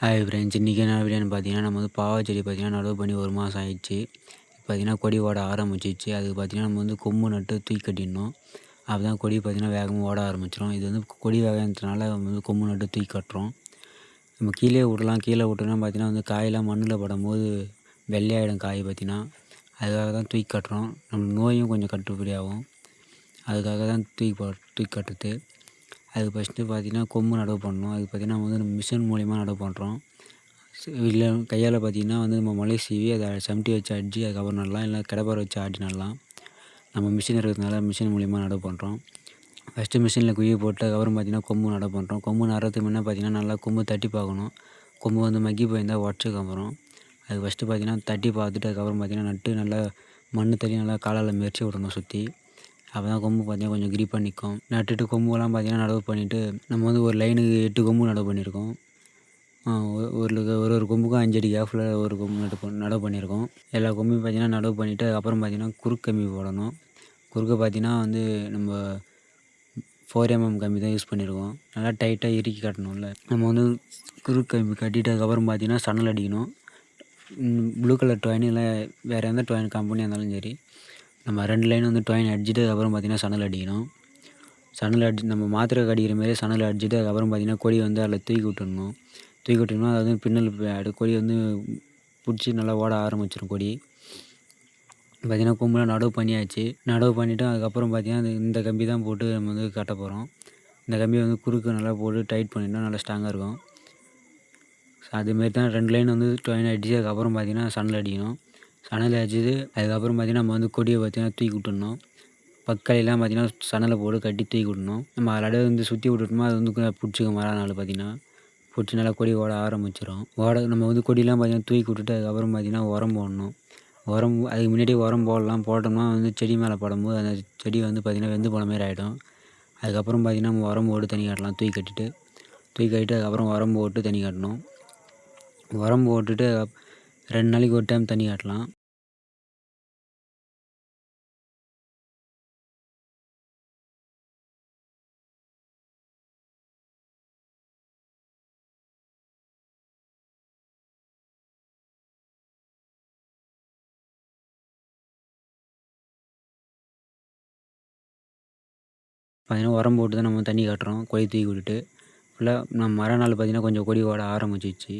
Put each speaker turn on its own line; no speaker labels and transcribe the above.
Hi friends இன்றைக்கி என்ன வீடியோன்னு பார்த்தீங்கன்னா நம்ம வந்து பாவ செடி பார்த்தீங்கன்னா நடவு பண்ணி ஒரு மாதம் ஆயிடுச்சு. பார்த்தீங்கன்னா கொடி ஓட ஆரம்பிச்சிச்சு அதுக்கு பார்த்தீங்கன்னா நம்ம வந்து கொம்பு நட்டு தூக்கி கட்டிடணும். அப்போ தான் கொடி பார்த்திங்கன்னா வேகமாக ஓட ஆரம்பிச்சிடும் இது வந்து கொடி வேகன்றனால நம்ம வந்து கொம்பு நட்டு தூக்கி கட்டுறோம். நம்ம கீழே விடலாம் கீழே விட்டோம்னா பார்த்தீங்கன்னா வந்து காயெல்லாம் மண்ணில் படும்போது வெள்ளையாயிடும் காய் பார்த்திங்கன்னா. அதுக்காக தான் தூக்கி கட்டுறோம். நம்ம நோயும் கொஞ்சம் கட்டுப்படி ஆகும் அதுக்காக தான் தூக்கி போ தூக்கி கட்டுறது. அதுக்கு ஃபஸ்ட்டு பார்த்திங்கன்னா கொம்பு நடவு பண்ணணும். அதுக்கு பார்த்திங்கன்னா நம்ம வந்து மிஷின் மூலிமா நடவு பண்ணுறோம் இல்லை கையால் பார்த்திங்கன்னா வந்து நம்ம மலை சீவி அதை சமட்டி வச்சு அடித்து அதுக்கப்புறம் நடலாம் இல்லை கடப்பாரை வச்சு ஆட்டி நடலாம் நம்ம மிஷின் இருக்கிறதுனால மிஷின் மூலிமா நடவு பண்ணுறோம் ஃபஸ்ட்டு மிஷினில் குழி போட்டு அதுக்கப்புறம் பார்த்திங்கன்னா கொம்பு நடவு பண்ணுறோம் கொம்பு நடுறதுக்கு முன்னே பார்த்திங்கன்னா நல்லா கொம்பு தட்டி பார்க்கணும். கொம்பு வந்து மக்கி போயிருந்தால் உடச்சதுக்கு அப்புறம் அது ஃபஸ்ட்டு பார்த்திங்கன்னா தட்டி பார்த்துட்டு அதுக்கப்புறம் பார்த்திங்கன்னா நட்டு நல்லா மண் தள்ளி நல்லா காலால் மிதிச்சி விடணும் சுற்றி அப்போ தான் கொம்பு பார்த்தீங்கன்னா கொஞ்சம் கிரிப்பாக நிற்கும் நட்டுட்டு கொம்புலாம் பார்த்தீங்கன்னா நடவு பண்ணிவிட்டு நம்ம வந்து ஒரு லைனுக்கு எட்டு கொம்பு நடவு பண்ணியிருக்கோம். ஒரு ஒரு ஒரு கொம்புக்கும் அஞ்சு அடி கேஃபில் ஒரு கொம்பு நட்டு நடவு பண்ணியிருக்கோம். எல்லா கொம்பையும் பார்த்தீங்கன்னா நடவு பண்ணிவிட்டு அதுக்கப்புறம் பார்த்தீங்கன்னா குறுக்கு கம்பி போடணும். குறுக்க பார்த்தீங்கன்னா வந்து நம்ம ஃபோர் எம்எம் கம்பி தான் யூஸ் பண்ணியிருக்கோம். நல்லா டைட்டாக இறுக்கி கட்டணும்ல. நம்ம வந்து குறுக்கு கம்பி கட்டிட்டு அதுக்கப்புறம் பார்த்தீங்கன்னா சணல் அடிக்கணும். ப்ளூ கலர் டொயின் இல்லை வேறு எந்த டொயின் கம்பெனியாக இருந்தாலும் சரி. நம்ம ரெண்டு லைன் வந்து டொயின் அடிச்சுட்டு அதுக்கப்புறம் பார்த்திங்கன்னா சணல் அடிக்கணும். சணல் அடி நம்ம மாத்திரை கடிக்கிற மாரி சணல் அடிச்சுட்டு அதுக்கப்புறம் பார்த்திங்கன்னா கொடி வந்து அதில் தூக்கி விட்டுடணும். தூக்கி விட்டோம்னா அது வந்து பின்னல் கொடி வந்து பிடிச்சி நல்லா ஓட ஆரம்பிச்சிடும் கொடி. பார்த்திங்கன்னா கும்பலாக நடவு பண்ணியாச்சு. நடவு பண்ணிவிட்டு அதுக்கப்புறம் பார்த்திங்கன்னா இந்த கம்பி தான் போட்டு நம்ம வந்து கட்ட போகிறோம் இந்த கம்பியை வந்து குறுக்கு நல்லா போட்டு டைட் பண்ணிட்டோம் நல்லா ஸ்ட்ராங்காக இருக்கும். அதுமாரி தான் ரெண்டு லைன் வந்து டொயின் அடித்து அதுக்கப்புறம் பார்த்திங்கன்னா சணல் அடிக்கணும். சணல் அடிச்சது அதுக்கப்புறம் பார்த்திங்கன்னா நம்ம வந்து கொடியை பார்த்திங்கன்னா தூக்கி விட்டுடணும். பக்கலையெல்லாம் பார்த்திங்கன்னா சணலை போட்டு கட்டி தூக்கி விடணும். நம்ம அதில் வந்து சுற்றி விட்டுட்டோமா அது வந்து பிடிச்சிக்க மர நாள் பார்த்திங்கன்னா பிடிச்சி நல்லா கொடி ஓட ஆரம்பிச்சிடும் ஓட நம்ம வந்து கொடியெலாம் பார்த்திங்கன்னா தூக்கி விட்டுட்டு அதுக்கப்புறம் பார்த்திங்கன்னா உரம் போடணும். உரம் அதுக்கு முன்னாடியே உரம் போடலாம். போட்டோம்னா வந்து செடி மேலே போடும்போது அந்த செடி வந்து பார்த்திங்கன்னா வெந்து போன மாரி ஆகிடும் அதுக்கப்புறம் பார்த்திங்கன்னா நம்ம உரம் போட்டு தண்ணி காட்டலாம். தூக்கி கட்டிட்டு தூக்கி கட்டிட்டு அதுக்கப்புறம் உரம் போட்டு தண்ணி காட்டணும். உரம் போட்டுட்டு ரெண்டு நாளைக்கு ஒரு டைம் தண்ணி காட்டலாம். பார்த்தீங்கன்னா உரம் போட்டு தான் நம்ம தண்ணி காட்டுறோம் கொடி தூக்கி விட்டுட்டு. ஃபுல்லாக நம்ம மறுநாள் பார்த்திங்கன்னா கொஞ்சம் கொடி ஓட ஆரம்பிச்சிச்சு.